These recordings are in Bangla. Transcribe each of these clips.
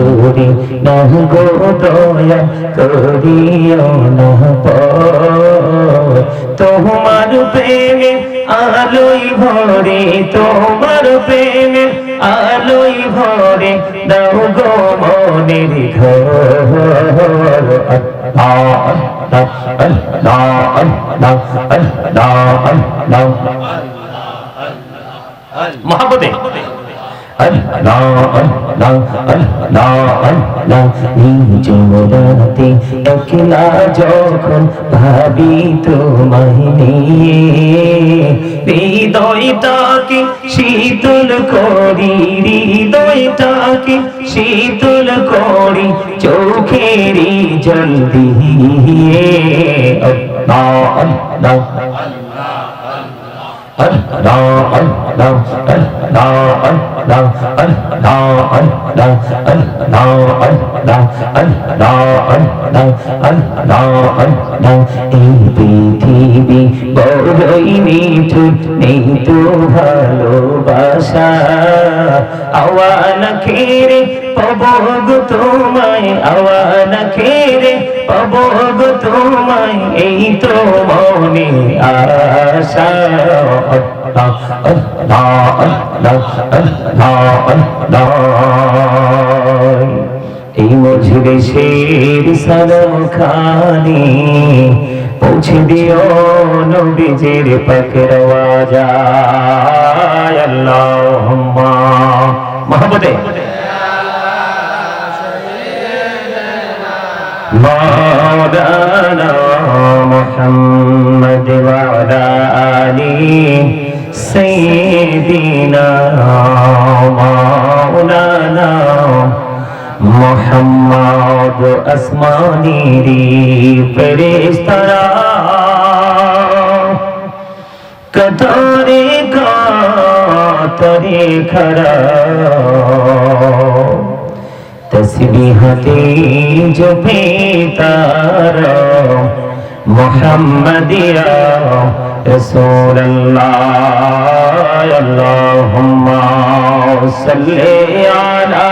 করি না গো দয়া করিও না তোমার প্রেমে আলোই ভরে তোমার প্রেমে আলোই ভরে দাও গো মনের ঘর মহাপতে নিজরাতে একলা যখন ভাবি তোমায় নিয়ে হৃদয়টাকে শীতল করি হৃদয়টাকে শীতল করি চোখেরই জল দিয়ে আল্লাহ আল্লাহ এই পৃথিবী বড়ই মিঠুর নেই তো ভালোবাসা। আওয়া না খেরে পবগ তোমায় আওয়া না খেরে পবগ তোমায়, এই তো মনে আশা। এই মজুরে শের সাদা খানি পৌঁছে দিও নবীজির পাকের আওয়াজ আল্লাহুম্মা মহব্বতে مولانا محمد وعلى آله سيدنا مولانا মোহাম্মদ আসমানিরি ফেরেশতারা কতরে কাতরে খরা তসবিহতে জপে তারা মোহাম্মদিয়া رسول الله اللهم صل على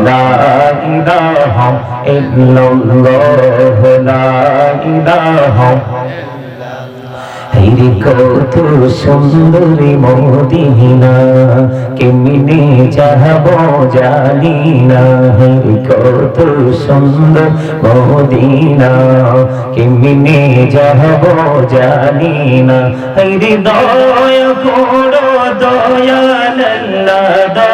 لا إله إلا الله لا إله হেরি কত সুন্দরী মদিনা কেমনে যাহব জানি না হেরি কত সুন্দর মদিনা কেমনে যাহব জানি না হেরি দয়া করো দয়াল দয়া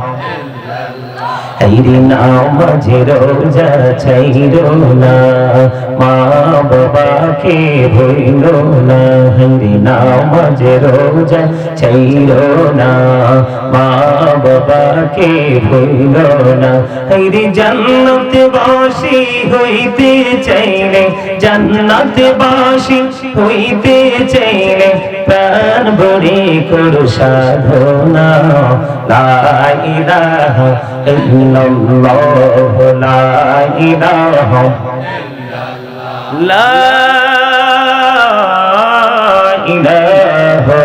হাইরে নামাজে রোজা ছাইরো না, মা বাবাকে ভইল না। হাইরে নামাজে রোজা ছাইরো না, মা বাবাকে ভইল না। হাইরে জান্নাত বাসি হইতে চাইলে, জান্নাত বাসি হইতে চাইলে প্রাণ ভরে করো সাধনা। লা ইলাহা illallah la ilaha la ilaha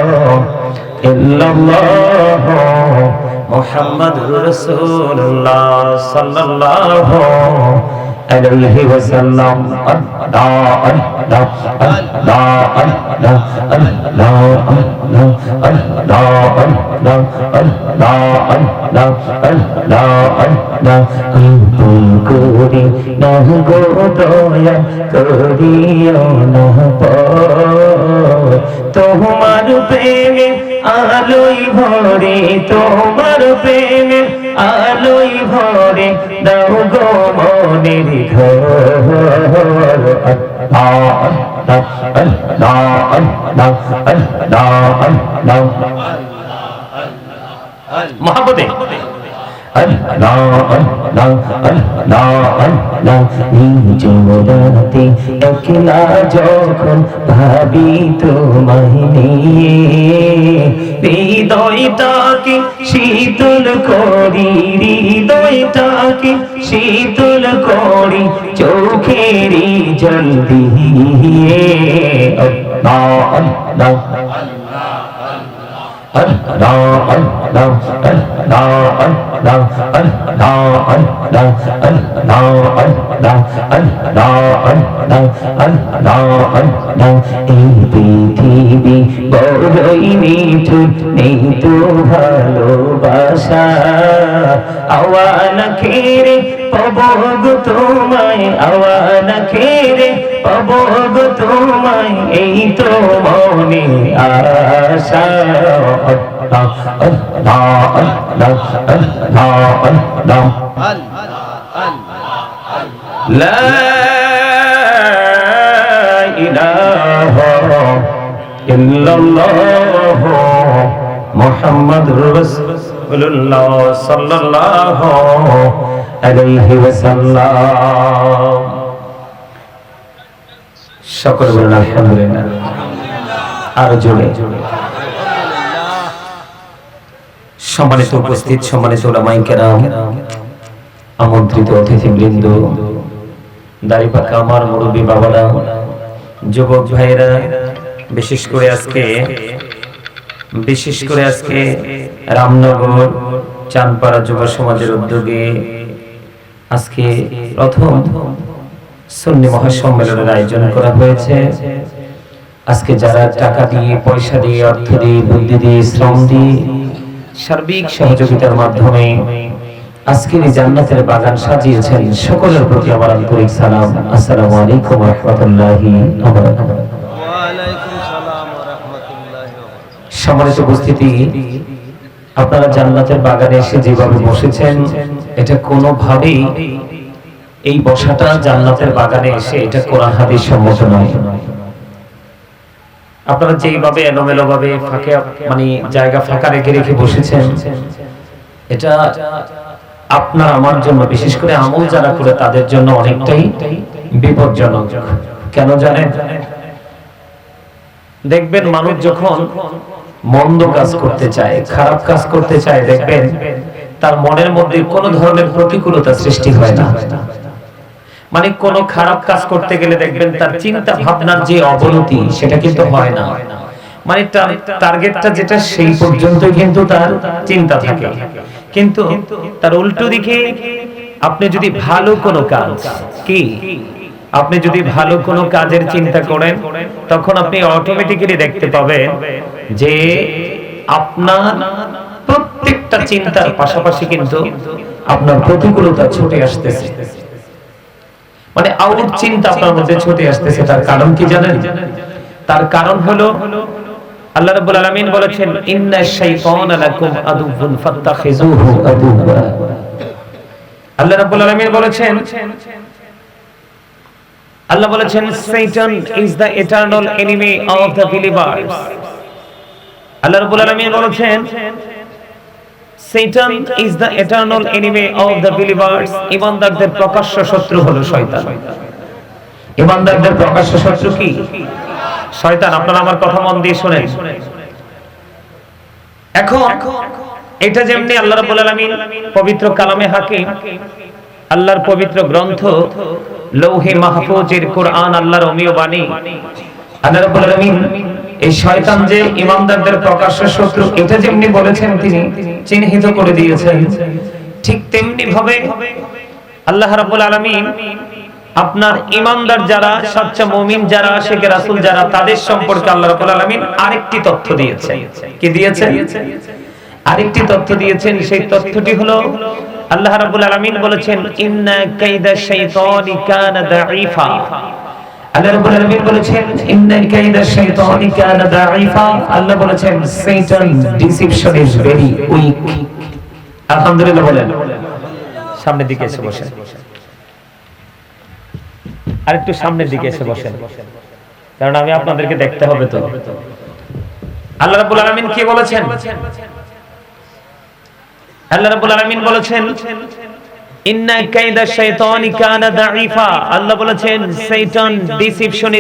illallah muhammadur rasulullah sallallahu عليه وسلم لا لا لا لا لا لا لا أنتم كوري نه غودايا كوريو نه پاي তোমার প্রেমে আলোই ভরে তোমার প্রেমে আলোই নিজরাতে একলা যখন ভাবি তোমায় নিয়ে হৃদয়টাকে শীতল করি হৃদয়টাকে শীতল করি চোখেরই জল দিয়ে আল্লাহ আল্লাহ এই পৃথিবী বড়ই নিঠুর নেই তো ভালোবাসা আওয়ান খেরে পবগ তোমায় আওয়ান খেরে পবগ এই তো মনে আশা আল্লাহ আল্লাহ আল্লাহ আল্লাহ আল্লাহ لا إله إلا الله محمد رسول الله صلى الله عليه وسلم সকল বলেন, আলহামদুলিল্লাহ। আর জোরে। সম্মানিত উপস্থিত, সম্মানিত ওলামাই কেরাম, আমন্ত্রিত অতিথিবৃন্দ দাড়িপাকা আমার মুরব্বী বাবারা, যুবক ভাইয়েরা, বিশেষ করে আজকে, বিশেষ করে আজকে রামনগর, চাঁদপাড়া যুব সমাজের উদ্যোগে আজকে প্রথম সুন্নি মহাসম্মেলনের আয়োজন করা হয়েছে আজকে যারা টাকা দিয়ে, পয়সা দিয়ে, অর্থ দিয়ে, বুদ্ধি দিয়ে, শ্রম দিয়ে সার্বিক সহযোগিতার মাধ্যমে আজকের এই জান্নাতের বাগান সাজিয়েছেন, সকলের প্রতি আমার আন্তরিক সালাম আসসালামু আলাইকুম রাহমাতুল্লাহি ওয়া বারাকাতুহু। সম্মানিত উপস্থিতি, আপনারা জান্নাতের বাগানে এসে যেভাবে বসেছেন, এটা কোনোভাবেই এই বসাটা জান্নাতের বাগানে এসে এটা কোরআন হাদিস সম্মত নয়। আপনারা যেইভাবে এলোমেলো ভাবে ফাঁকে মানে জায়গা ফাঁকা রেখে রেখে বসেছেন, এটা আপনার আমার জন্য, বিশেষ করে আমল যারা করে তাদের জন্য অনেকটাই বিপজ্জনক। কেন জানেন? দেখবেন মানুষ যখন মন্দ কাজ করতে চায়, খারাপ কাজ করতে চায়, দেখবেন তার মনের মধ্যে কোনো ধরনের প্রতিকূলতা সৃষ্টি হয় না। মানে কোন খারাপ কাজ করতে গেলে দেখবেন তার চিন্তা ভাবনার যে অবনতি, সেটা কিন্তু হয় না। মানে টার্গেটটা যেটা, সেই পর্যন্তই কিন্তু তার চিন্তা থাকে। কিন্তু তার উল্টো দিকে আপনি যদি ভালো কোনো কাজ, কি? আপনি যদি ভালো কোনো কাজের চিন্তা করেন, তখন আপনি অটোমেটিক্যালি দেখতে পাবেন যে আপনার প্রত্যেকটা চিন্তার পাশাপাশি কিন্তু আপনার প্রতিকূলতা ছুটে আসতেছে। মানে আউট চিন্তা আপনার মধ্যে ছুটে আসতেছে তার কারণ কি জানেন? তার কারণ হলো আল্লাহ রাব্বুল আলামিন বলেছেন ইন্না শাইতানা লাকুম আদুউন ফাত্তাখিযুহু আদুওয়া আল্লাহ রাব্বুল আলামিন বলেছেন আল্লাহ বলেছেন Satan is the eternal enemy of the believers. আল্লাহ রাব্বুল আলামিন বলেছেন Satan is the eternal enemy of the believers. ইমানদারদের প্রকাশ্য শত্রু হলো শয়তান। ইমানদারদের প্রকাশ্য শত্রু কি? শয়তান, আপনারা আমার কথা মন দিয়ে শুনেন। এখন এটা যেমনি আল্লাহ রাব্বুল আলামিন পবিত্র কালামে হাকিম, আল্লাহর পবিত্র গ্রন্থ লৌহে মাহফুজের কোরআন আল্লাহর অমীয় বাণী। আল্লাহ রাব্বুল আলামিন এই শয়তান যে ইমানদারদের প্রকাশ্য শত্রু, এটা যেমনি বলেছেন তিনি, চিহ্নিত করে দিয়েছেন। ঠিক তেমনি ভাবে আল্লাহ রাব্বুল আলামিন আপনার ইমানদার যারা সচ্চা মুমিন যারা, আশিকে রাসূল যারা, তাদের সম্পর্কে আল্লাহ রাব্বুল আলামিন আরেকটি তথ্য দিয়েছেন। কি দিয়েছেন? আরেকটি তথ্য দিয়েছেন, সেই তথ্যটি হলো আল্লাহ রাব্বুল আলামিন বলেছেন, ইন্না কাইদা শাইতানি কানা দাঈফা। আল্লাহ রাব্বুল আলামিন বলেছেন ইন্না কাইদা শাইতানি কানা দাঈফা। আল্লাহ বলেছেন, শয়তান ডিসিপশন ইজ ভেরি উইক। আলহামদুলিল্লাহ বলেন। সামনের দিকে এসে বসেন। আর একটু সামনের দিকে এসে বসেন। কারণ আমি আপনাদেরকে দেখতে হবে তো। আল্লাহ রাব্বুল আলামিন কি বলেছেন? আল্লাহ রাব্বুল আলামিন বলেছেন ইন্না কাইদা কানা দাঈফা। আল্লাহ বলেছেন, শয়তান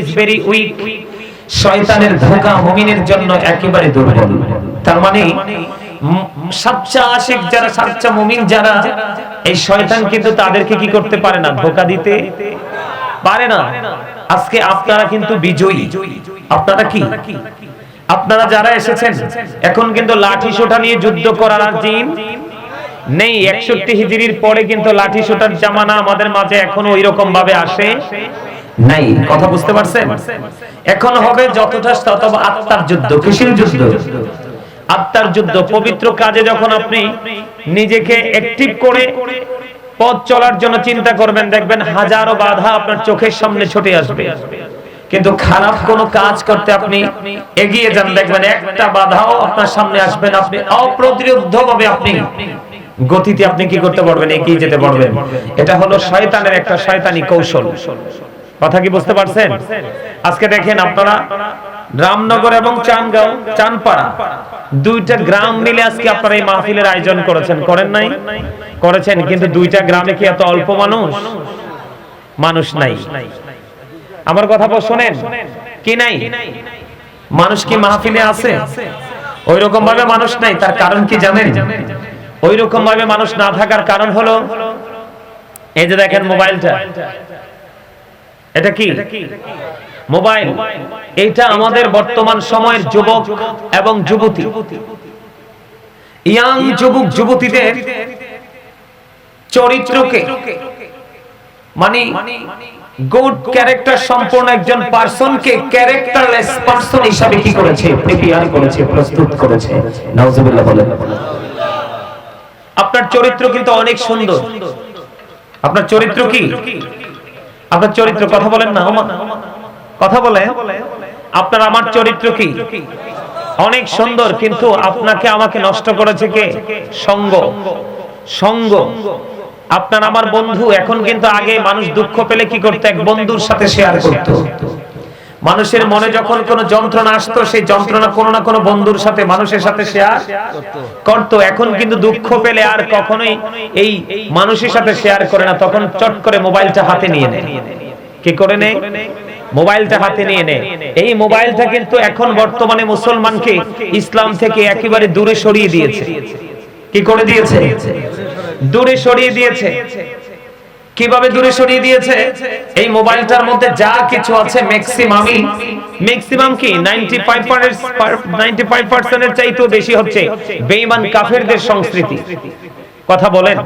ইজ ভেরি উইক শয়তানের ধোঁকা মুমিনের জন্য একেবারে দুর্বল। তার মানে আশিক যারা মুমিন যারা, এই শয়তান কিন্তু তাদেরকে কি করতে পারে না? ধোঁকা দিতে পারে না। আজকে আপনারা কিন্তু বিজয়ী। আপনারা কি? আপনারা যারা এসেছেন, এখন কিন্তু লাঠি সোটা নিয়ে যুদ্ধ করার আর দিন নেই, একষট্টি হিজড়ির পরে কিন্তু লাঠি সোটার জামানা আমাদের মাঝে এখনও ওই রকম ভাবে আসে নাই, কথা বুঝতে পারছেন? এখন হবে যতটা তত আত্মার যুদ্ধ। কিসের যুদ্ধ? আত্মার যুদ্ধ। পবিত্র কাজে যখন আপনি নিজেকে অ্যাক্টিভ করে পথ চলার জন্য চিন্তা করবেন, দেখবেন হাজারো বাধা আপনার চোখের সামনে ছুটে আসবে। কিন্তু খারাপ কোনো কাজ করতে আপনি এগিয়ে যান, দেখবেন একটা বাধাও আপনার সামনে আসবেন আপনি অপ্রতিরোধ ভাবে আপনি গতিতে আপনি কি করতে পারবেন এগিয়ে যেতে পারবেন? এটা হলো শয়তানের একটা শয়তানি কৌশল। কথা কি বুঝতে পারছেন? আজকে দেখেন আপনারা রামনগর এবং চানগাঁও চানপাড়া দুইটা গ্রাম মিলে আজকে আপনারা এই মাহফিলের আয়োজন করেছেন। করেন নাই? করেছেন কিন্তু দুইটা গ্রামে কি এত অল্প মানুষ? মানুষ নাই। আমার কথা বল শোনেন কি নাই? মানুষ কি মাহফিলে আছে? ওই রকম ভাবে মানুষ নাই তার কারণ কি জানেন? ওই রকম ভাবে মানুষ না থাকার কারণ হলো এই যে দেখেন মোবাইলটা। এটা কি? মোবাইল। এইটা আমাদের বর্তমান সময়ের যুবক এবং যুবতী। ইয়াং যুবক যুবতীদের চরিত্রকে মানে গুড ক্যারেক্টার সম্পূর্ণ একজন পার্সনকে ক্যারেক্টারলেস পার্সন হিসাবে কি করেছে? প্রিপেয়ার করেছে প্রস্তুত করেছে। নাউজুবিল্লাহ বলেন। আপনার চরিত্র কিন্তু অনেক সুন্দর। আপনার চরিত্র কি? আপনার চরিত্র কথা বলেন না কথা বলে, আপনার আমার চরিত্র কি? অনেক সুন্দর, কিন্তু আপনাকে আমাকে নষ্ট করেছে কে? সঙ্গ। সঙ্গ। আপনার আমার বন্ধু, এখন কিন্তু আগে মানুষ দুঃখ পেলে কি করতো? এক বন্ধুর সাথে শেয়ার করতো। মানুষের মনে যখন কোনো যন্ত্রণা আসতো, সেই যন্ত্রণা কোনো না কোনো বন্ধুর সাথে, মানুষের সাথে শেয়ার করতো। এখন কিন্তু দুঃখ পেলে আর কখনোই এই মানুষের সাথে শেয়ার করে না। তখন চট করে মোবাইলটা হাতে নিয়ে নেয়। কি করে নেয়? মোবাইলটা হাতে নিয়ে নেয়। এই মোবাইলটা কিন্তু এখন বর্তমানে মুসলমানকে ইসলাম থেকে একেবারে দূরে সরিয়ে দিয়েছে। কি করে দিয়েছে? দূরে সরিয়ে দিয়েছে। কীভাবে দূরে সরিয়ে দিয়েছে? এই মোবাইলটার মধ্যে যা কিছু আছে ম্যাক্সিমামই ম্যাক্সিমাম কি? 95 95% এর চাইতেও বেশি হচ্ছে বেঈমান কাফেরদের সংস্কৃতি। কথা বলেন।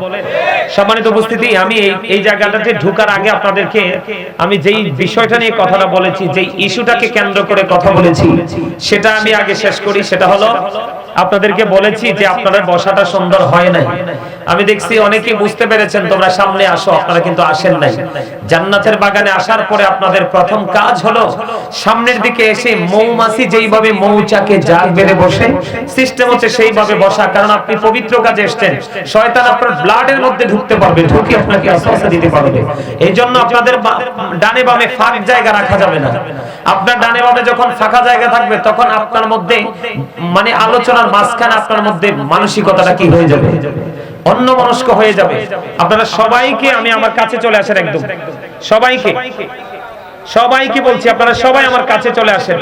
সম্মানিত উপস্থিতি, আমি এই জায়গাটাতে ঢোকার আগে আপনাদেরকে আমি যেই বিষয়টা নিয়ে কথাটা বলেছি, যেই ইস্যুটাকে কেন্দ্র করে কথা বলেছি, সেটা আমি আগে শেষ করি। সেটা হলো, আপনাদেরকে বলেছি যে আপনাদের বসাটা সুন্দর হয় নাই। আমি দেখছি অনেকেই বুঝতে পেরেছেন তোমরা সামনে আসো আপনারা কিন্তু আসেন নাই। জান্নাতের বাগানে আসার পরে আপনাদের প্রথম কাজ হলো সামনের দিকে এসে মৌমাছি যেইভাবে মৌচাকে জাগ বেড়ে বসে সিস্টেম হচ্ছে সেইভাবে বসা। কারণ আপনি পবিত্র কাজে এসেছেন। শয়তান আপনার ব্লাডের মধ্যে ঢুকতে পারবে ঢুকে আপনাকে আশ্বাস দিতে পারবে। এই জন্য আপনাদের ডানে বামে ফাঁক জায়গা রাখা যাবে না। আপনার ডানে বামে যখন ফাঁকা জায়গা থাকবে তখন আপনার মধ্যে মানে আলোচনার মাঝখানে আপনার মধ্যে মানসিকতাটা কি হয়ে যাবে অন্য মনস্ক হয়ে যাবে। আপনারা সবাইকে আমি আমার কাছে চলে আসেন একদম। সবাইকে। সবাইকে বলছি, আপনারা সবাই আমার কাছে চলে আসেন।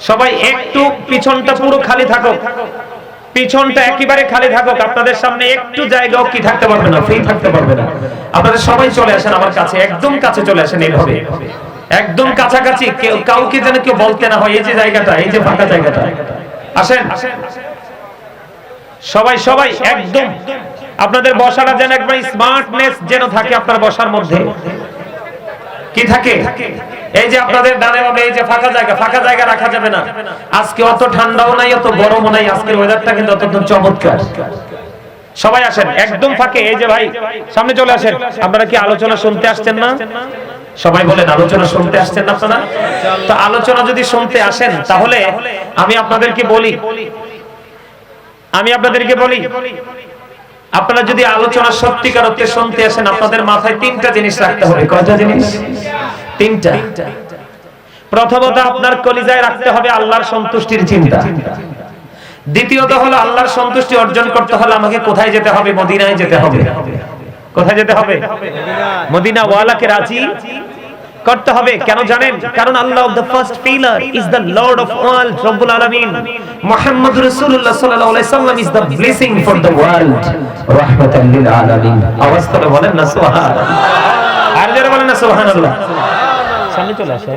সবাই একটু পিছনটা পুরো খালি থাকুক। পিছনটা একেবারে খালি থাকুক। আপনাদের সামনে একটু জায়গাও কি থাকতে পারবে না ফ্রি থাকতে পারবে না। আপনারা সবাই চলে আসেন আমার কাছে, একদম কাছে চলে আসেন এইভাবে। একদম কাছাকাছি, কেউ কাউকে যেন কেউ বলতে না হয়, এই যে জায়গাটা, এই যে ফাঁকা জায়গাটা। আসেন। সবাই সবাই, একদম। আপনাদের বসাটা যেন একবার স্মার্টনেস যেন থাকে আপনার বসার মধ্যে। কি থাকে? এই যে আপনাদের ডানে বামে, এই যে ফাঁকা জায়গা ফাঁকা জায়গা রাখা যাবে না। আজকে অত ঠান্ডাও নাই, অত গরমও নাই আজকের ওয়েদারটা কিন্তু অত্যন্ত চমৎকার। সবাই আসেন, একদম ফাঁকে। এই যে ভাই, সামনে চলে আসেন। আপনারা কি আলোচনা শুনতে আসছেন না? সবাই বলেন, আলোচনা শুনতে আসছেন আপনারা? তো আলোচনা যদি শুনতে আসেন, তাহলে আমি আপনাদেরকে বলি আমি আপনাদেরকে বলি, আপনারা যদি আলোচনা সত্যিকার অর্থে শুনতে আসেন, আপনাদের মাথায় তিনটা জিনিস রাখতে হবে। কয়টা জিনিস? তিনটা। প্রথমত আপনার কলিজায় রাখতে হবে আল্লাহর সন্তুষ্টির চিন্তা। দ্বিতীয়ত হলো আল্লাহর সন্তুষ্টি অর্জন করতে হলে আমাকে কোথায় যেতে হবে? মদিনায় যেতে হবে। কোথায় যেতে হবে? মদিনা ওয়ালাকে রাজি? করতে হবে। কেন জানেন? কারণ Allah the first pillar is the lord of world রব্বুল আলামিন। মুহাম্মদ রাসূলুল্লাহ সাল্লাল্লাহু আলাইহি সাল্লাম is the blessing for the world রাহমাতাল লিল আলামিন। আওয়াজ করে বলেন না, সুবহানাল্লাহ। আর যারা বলেন না, সুবহানাল্লাহ। সামনে চলে আসে।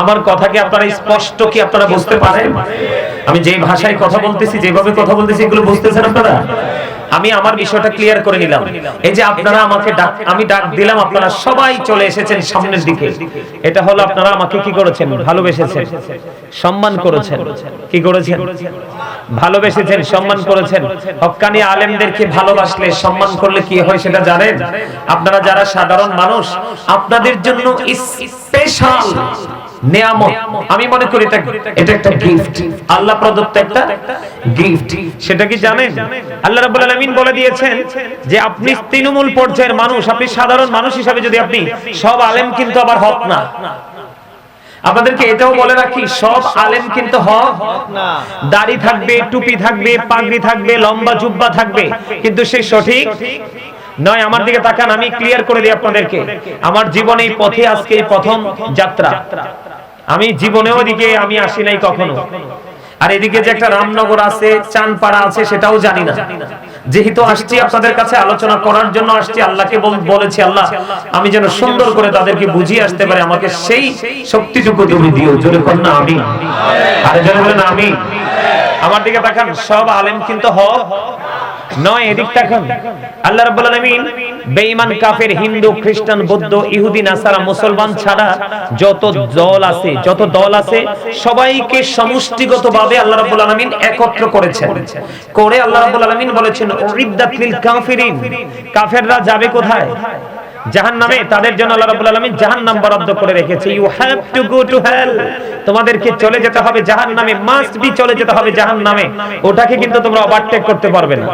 আমার কথা কি আপনারা স্পষ্ট কি আপনারা বুঝতে পারেন? আমি যে ভাষায় কথা বলতেছি, যেভাবে কথা বলতেছি, এগুলো বুঝতেছেন আপনারা? আমি আমার বিষয়টা ক্লিয়ার করে নিলাম। এই যে আপনারা আমাকে ডাক আমি ডাক দিলাম, আপনারা সবাই চলে এসেছেন সামনের দিকে। এটা হলো আপনারা আমাকে কি করেছেন? ভালোবেসেছেন। সম্মান করেছেন। কি করেছেন? ভালোবেসেছেন, সম্মান করেছেন। হক্কানি আলেমদেরকে ভালোবাসলে সম্মান করলে কি হয় সেটা জানেন? আপনারা যারা সাধারণ মানুষ, আপনাদের জন্য স্পেশাল নিয়ামত। আমি মনে করি এটা এটা একটা গিফট আল্লাহ প্রদত্ত একটা গিফট সেটা কি জানেন? আল্লাহ রাব্বুল আলামিন বলে দিয়েছেন যে আপনি তৃণমূল পর্যায়ের মানুষ। আপনি সাধারণ মানুষ হিসাবে যদি আপনি সব আলেম কিন্তু আবার হক না। আপনাদেরকে এটাও বলে রাখি সব আলেম কিন্তু হক। দাড়ি থাকবে টুপি থাকবে পাগড়ি থাকবে লম্বা জুব্বা থাকবে। কিন্তু সে সঠিক? নয় আমার দিকে তাকান আমি ক্লিয়ার করে দিই আপনাদেরকে। আমার জীবনে এই পথে আজকে এই প্রথম যাত্রা। আমি জীবনেও এদিকে আমি আসি নাই কখনো। আর এদিকে যে একটা রামনগর আছে, চানপাড়া আছে, সেটাও জানি না। যেহেতু আসছি আপনাদের কাছে আলোচনা করার জন্য আসছি, আল্লাহকে বলেছি, আল্লাহ, আমি যেন সুন্দর করে তাদেরকে বুঝিয়ে আসতে পারি, আমাকে সেই শক্তিটুকু তুমি দিও। জোরে কর না আমি আরে জোরে বলেন আমি আমার দিকে তাকান, সব আলেম কিন্তু হক। নয় এদিক তাকান। আল্লাহ রাব্বুল আলামিন বেঈমান কাফের হিন্দু, খ্রিস্টান, বৌদ্ধ, ইহুদি, নাসারা, মুসলমান ছাড়া যত দল আছে, যত দল আছে, সবাইকে সমষ্টিগতভাবে আল্লাহ রাব্বুল আলামিন একত্র করেছেন। করে আল্লাহ রাব্বুল আলামিন বলেছেন উরিদ্দাত লিল কাফিরিন। কাফেররা যাবে কোথায়? জাহান্নামে তাদের জন্য আল্লাহ রাব্বুল আলামিন জাহান্নাম বরাদ্দ করে রেখেছে। You have to go to hell তোমাদেরকে চলে যেতে হবে জাহান্নামে। মাস্ট বি চলে যেতে হবে জাহান্নামে। ওটাকে কিন্তু তোমরা ওভারটেক করতে পারবে না।